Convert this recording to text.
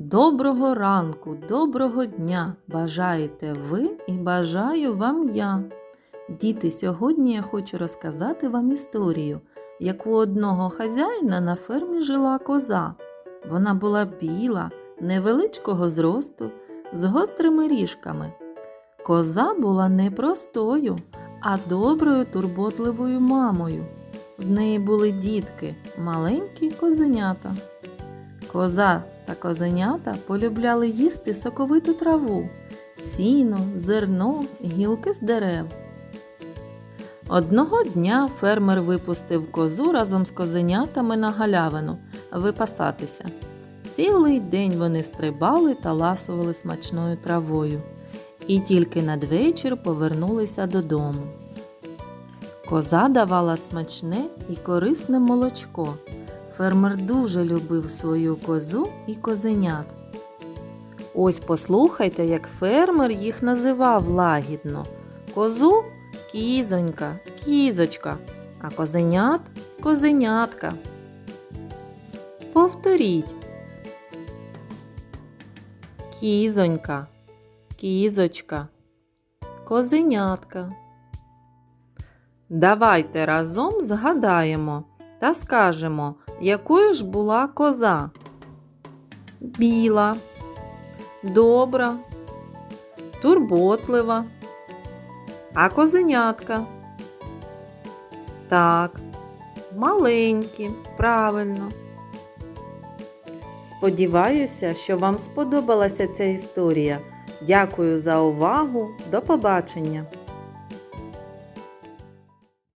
Доброго ранку, доброго дня! Бажаєте ви і бажаю вам я. Діти, сьогодні я хочу розказати вам історію, як у одного хазяїна на фермі жила коза. Вона була біла, невеличкого зросту, з гострими ріжками. Коза була не простою, а доброю турботливою мамою. В неї були дітки, маленькі козенята. Коза та козенята полюбляли їсти соковиту траву, сіно, зерно, гілки з дерев. Одного дня фермер випустив козу разом з козенятами на галявину випасатися. Цілий день вони стрибали та ласували смачною травою. І тільки надвечір повернулися додому. Коза давала смачне і корисне молочко. Фермер дуже любив свою козу і козенят. Ось послухайте, як фермер їх називав лагідно. Козу кізонька, кізочка, а козенят козенятка. Повторіть. Кізонька, кізочка, козенятка. Давайте разом згадаємо та скажемо, якою ж була коза? Біла, добра, турботлива. А козенятка? Так, маленькі, правильно. Сподіваюся, що вам сподобалася ця історія. Дякую за увагу. До побачення!